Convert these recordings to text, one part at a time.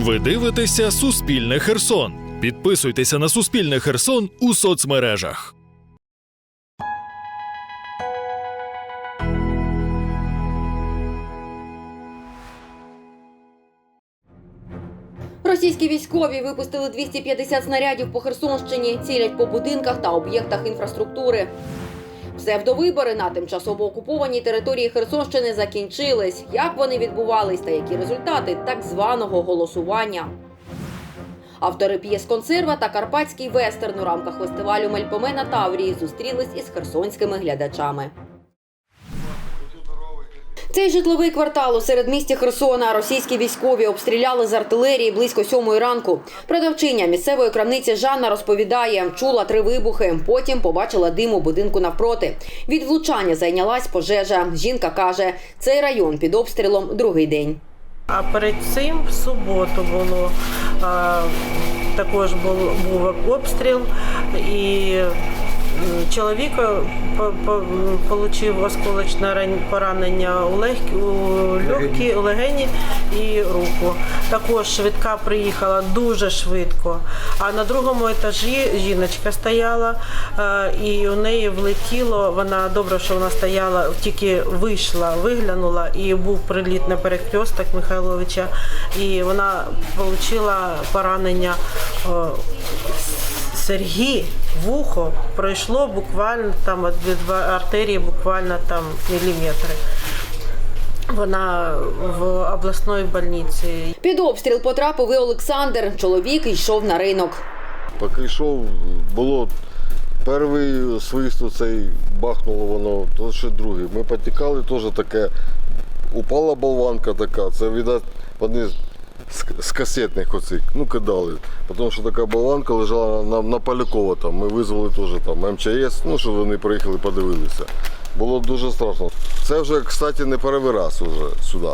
Ви дивитеся Суспільне Херсон. Підписуйтеся на Суспільне Херсон у соцмережах. Російські військові випустили 250 снарядів по Херсонщині, цілять по будинках та об'єктах інфраструктури. Псевдовибори на тимчасово окупованій території Херсонщини закінчились. Як вони відбувались та які результати так званого голосування? Автори п'єс консерва та карпатський вестерн у рамках фестивалю Мельпомена Таврії зустрілись із херсонськими глядачами. Цей житловий квартал у середмісті Херсона російські військові обстріляли з артилерії близько сьомої ранку. Продавчиня місцевої крамниці Жанна розповідає, чула три вибухи. Потім побачила дим у будинку навпроти. Від влучання зайнялась пожежа. Жінка каже, цей район під обстрілом другий день. А перед цим в суботу було також був, обстріл і чоловік отримав осколочне ран- поранення у, легкі, у легкі, у легені і руку. Також швидка приїхала дуже швидко. А на другому етажі жіночка стояла, е, і у неї влетіло. Вона добре, що вона стояла, тільки вийшла, виглянула, і був приліт на перекресток Михайловича, і вона отримала поранення. Сергій вухо пройшло буквально там від артерії, буквально там міліметри. Вона в обласній больниці. Під обстріл потрапив і Олександр. Чоловік йшов на ринок. Поки йшов, було перший свист оцей бахнуло воно, то ще другий. Ми потікали, теж таке. Упала болванка така, це видать, вони з, з касетних оцих, ну кидали. Тому що така болванка лежала на, на Полякова там. Ми визвали теж там МЧС, ну що вони приїхали, подивилися. Було дуже страшно. Це вже, кстати, не перший раз уже сюди.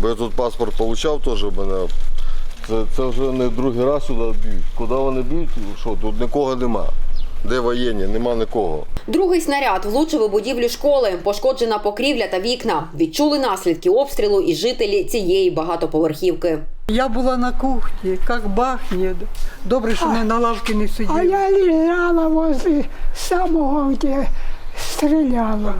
Бо я тут паспорт отримав теж в мене. Це, це вже не другий раз сюди б'ють. Куди вони б'ють? Що, тут нікого нема. Де воєнні? Нема нікого. Другий снаряд влучив у будівлю школи, пошкоджена покрівля та вікна. Відчули наслідки обстрілу і жителі цієї багатоповерхівки. Я була на кухні, як бахне. Добре, що не на лавці не А сиділа. я лежала возле самого, где стреляла.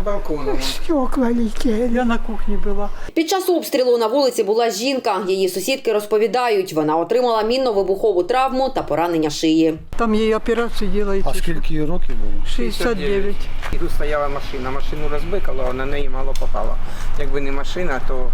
Стекла летели. Я на кухні була. Під час обстрілу на вулиці була жінка. Її сусідки розповідають, вона отримала мінно-вибухову травму та поранення шиї. Там її операцію ділають. А скільки їй років було? 69. І тут стояла машина. Машину розбикало, а на неї мало попало. Якби не машина, то,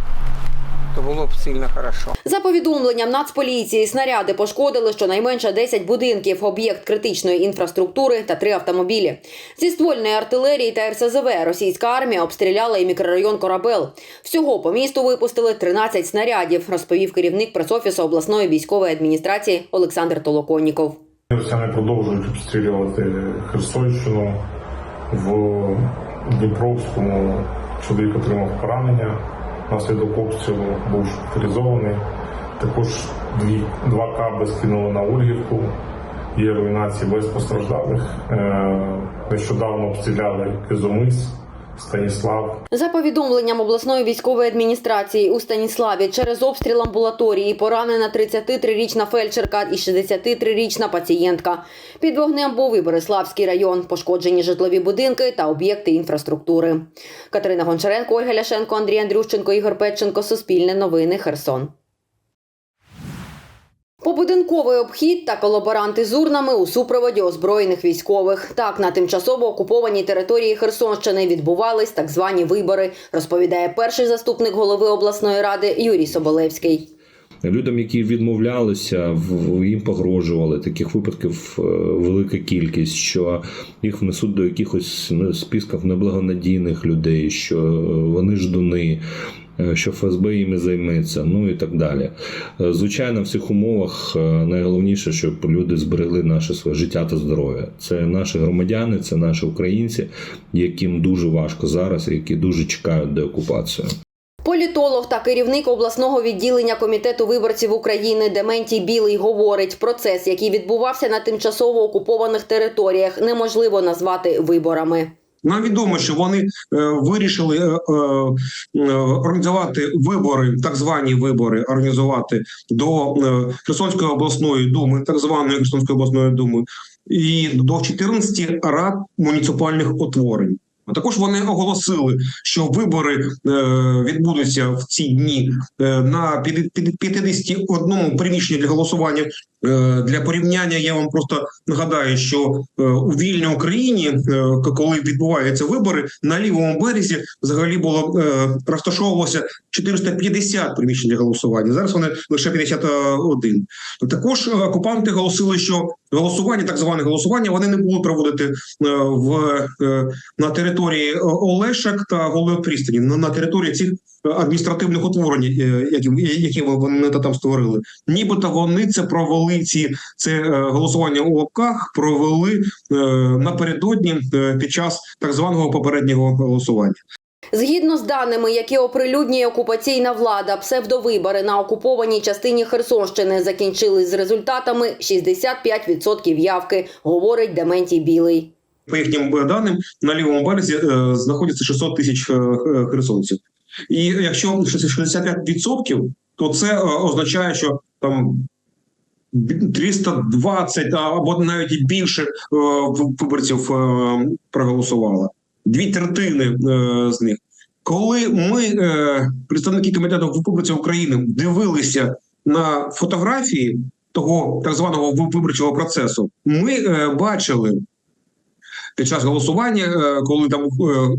то було б сильно хорошо. За повідомленням Нацполіції, снаряди пошкодили щонайменше 10 будинків, об'єкт критичної інфраструктури та три автомобілі. Зі ствольної артилерії та РСЗВ російська армія обстріляла і мікрорайон Корабел. Всього по місту випустили 13 снарядів, розповів керівник пресофісу обласної військової адміністрації Олександр Толоконніков. Росіяни продовжують обстрілювати Херсонщину в Дніпровському. Чоловік отримав поранення. Внаслідок обстрілу був шпиталізований. Також дві, два каби скинули на Ольгівку. Є руйнації без постраждалих. Е, Нещодавно обстріляли Кизомис, Станіслав, За повідомленням обласної військової адміністрації у Станіславі через обстріл амбулаторії поранена 33-річна фельдшерка і 63-річна пацієнтка. Під вогнем був і Бориславський район, пошкоджені житлові будинки та об'єкти інфраструктури. Катерина Гончаренко, Ольга Ляшенко, Андрій Андрющенко, Ігор Петченко. Суспільне новини. Херсон. Побудинковий обхід та колаборанти з урнами у супроводі озброєних військових. Так на тимчасово окупованій території Херсонщини відбувались так звані вибори, розповідає перший заступник голови обласної ради Юрій Соболевський. Людям, які відмовлялися, їм погрожували. Таких випадків е, велика кількість, що їх внесуть до якихось списків неблагонадійних людей, що вони ждуни. Е, Що ФСБ їми займеться, ну і так далі. Е, Звичайно, в цих умовах е, найголовніше, щоб люди зберегли наше своє життя та здоров'я. Це наші громадяни, це наші українці, яким дуже важко зараз, які дуже чекають деокупацію. Політолог та керівник обласного відділення комітету виборців України Дементій Білий говорить, процес, який відбувався на тимчасово окупованих територіях, неможливо назвати виборами. Нам відомо, що вони е, вирішили е, е, організувати вибори, так звані вибори, організувати до Херсонської обласної думи, так званої Херсонської обласної думи, і до 14 рад муніципальних утворень. А також вони оголосили, що вибори відбудуться в ці дні на п'яти- п'яти- 51 приміщенні для голосування. Е, для порівняння я вам просто нагадаю, що е, у вільній Україні, е, коли відбуваються вибори, на лівому березі взагалі було розташовувалося 450 приміщень для голосування. Зараз вони лише 51. Також окупанти голосили, що голосування, так зване голосування, вони не будуть проводити в на території Олешок та Голої Пристань, на, території цих адміністративних утворень, е, які, які вони там створили. Нібито вони це провели ці це е, голосування у лапках, провели е, напередодні під час так званого попереднього голосування. Згідно з даними, які оприлюднює окупаційна влада, псевдовибори на окупованій частині Херсонщини закінчились з результатами 65% явки, говорить Дементій Білий. По їхнім даним на лівому березі знаходиться 600 тисяч херсонців. І якщо 65%, то це е, означає, що там 320 а, або навіть і більше е, виборців е, проголосувало. Дві третини з них. Коли ми, представники комітету виборців України, дивилися на фотографії того так званого виборчого процесу, ми бачили під час голосування, е, коли там е,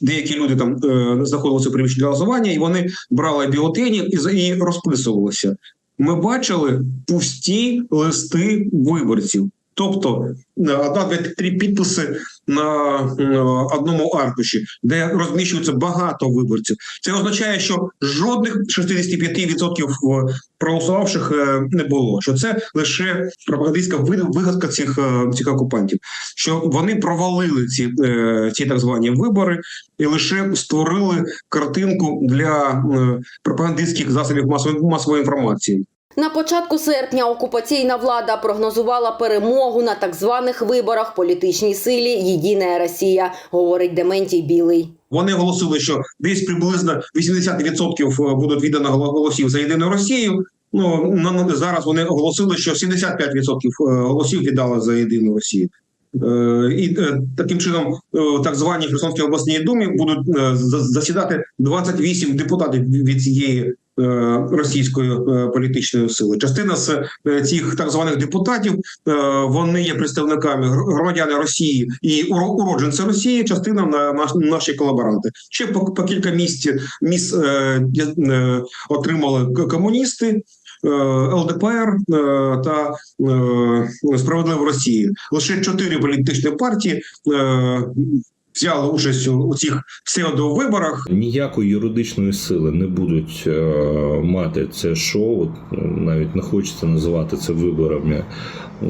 деякі люди там е, знаходилися приміщенні для голосування, і вони брали бюлетені і розписувалися. Ми бачили пусті листи виборців. Тобто е, одна, дві, три підписи на е, одному аркуші, де розміщується багато виборців. Це означає, що жодних 65% проголосувавших е, не було. Що це лише пропагандистська вигадка цих, цих окупантів, що вони провалили ці, ці так звані вибори і лише створили картинку для пропагандистських засобів масової масової інформації. На початку серпня окупаційна влада прогнозувала перемогу на так званих виборах політичній силі Єдина Росія, говорить Дементій Білий. Вони оголосили, що десь приблизно 80% будуть віддано голосів за єдину Росію. Ну зараз вони оголосили, що 75% голосів віддали за єдину Росію. Е, І е, таким чином, е, так звані Херсонській обласній думі будуть е, за- засідати 28 депутатів від цієї е, російської е, політичної сили. Частина з е, цих так званих депутатів е, вони є представниками громадяни Росії і уро- уродженці Росії. Частина на наші колаборанти. Ще по, кілька місць е, е, отримали комуністи. е, ЛДПР е, та е, справедливо Росії лише чотири політичні партії е, взяли участь у, цих псевдовиборах. Ніякої юридичної сили не будуть е, мати це шоу, навіть не хочеться називати це виборами.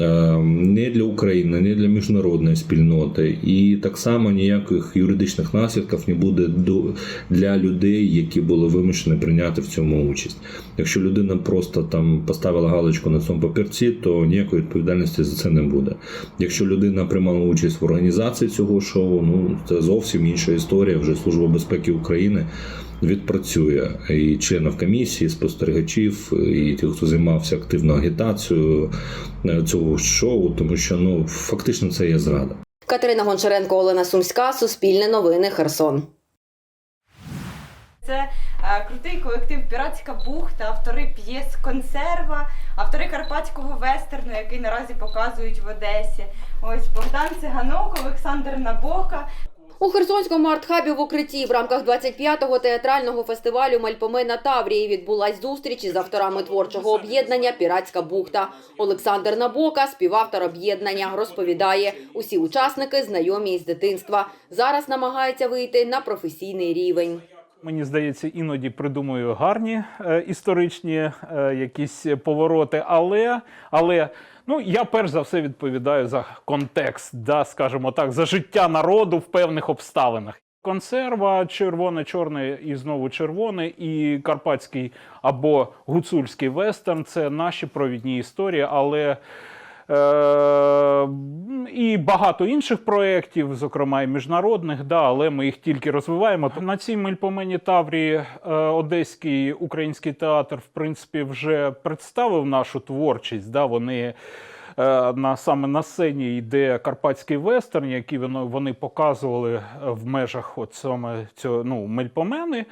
Е, не для України, не для міжнародної спільноти, і так само ніяких юридичних наслідків не буде для людей, які були вимушені прийняти в цьому участь. Якщо людина просто там поставила галочку на цьому папірці, то ніякої відповідальності за це не буде. Якщо людина приймала участь в організації цього шоу, ну це зовсім інша історія. Вже служба безпеки України відпрацює і членів комісії, спостерігачів, і тих, хто займався активно агітацією е, цього шоу, тому що ну фактично це є зрада. Катерина Гончаренко, Олена Сумська, Суспільне новини, Херсон. Це е, крутий колектив Піратська бухта, автори п'єс Консерва, автори карпатського вестерну, який наразі показують в Одесі. Ось Богдан Циганок, Олександр Набока. У Херсонському артхабі в укритті в рамках 25-го театрального фестивалю Мальпоме на Таврії відбулась зустріч із авторами творчого об'єднання Піратська бухта. Олександр Набока, співавтор об'єднання, розповідає, усі учасники знайомі із дитинства. Зараз намагаються вийти на професійний рівень. Мені здається, іноді придумую гарні е, історичні е, якісь повороти, але, але ну, я перш за все відповідаю за контекст, да, скажімо так, за життя народу в певних обставинах. Консерва червоне-чорне і знову червоне, і карпатський або гуцульський вестерн це наші провідні історії, але і багато інших проєктів, зокрема і міжнародних, да, але ми їх тільки розвиваємо. На цій мельпомені Таврі е, Одеський український театр, в принципі, вже представив нашу творчість. Да, вони е, на саме на сцені йде карпатський вестерн, який вони, вони показували в межах от саме цього ну, мельпомени.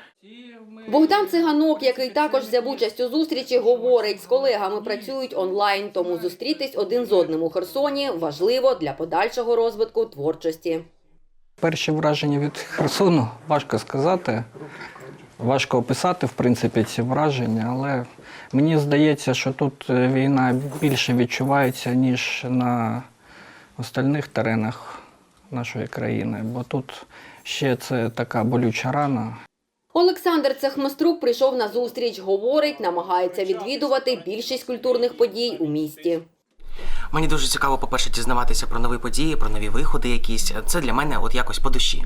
Богдан Циганок, який також взяв участь у зустрічі, говорить, з колегами працюють онлайн, тому зустрітись один з одним у Херсоні важливо для подальшого розвитку творчості. Перші враження від Херсону важко сказати. Важко описати, в принципі, ці враження, але мені здається, що тут е, війна більше відчувається, ніж на остальних теренах нашої країни, бо тут ще це така болюча рана. Олександр Цехмаструк прийшов на зустріч. Говорить, намагається відвідувати більшість культурних подій у місті. Мені дуже цікаво, по-перше, дізнаватися про нові події, про нові виходи якісь. Це для мене от якось по душі.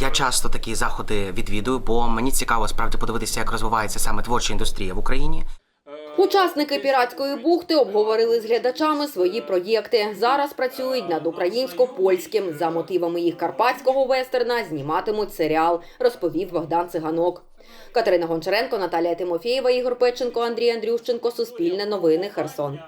Я часто такі заходи відвідую, бо мені цікаво справді подивитися, як розвивається саме творча індустрія в Україні. Учасники піратської бухти обговорили з глядачами свої проєкти. Зараз працюють над українсько-польським. За мотивами їх карпатського вестерна зніматимуть серіал, розповів Богдан Циганок. Катерина Гончаренко, Наталія Тимофєєва, Ігор Печенко, Андрій Андрющенко. Суспільне новини. Херсон.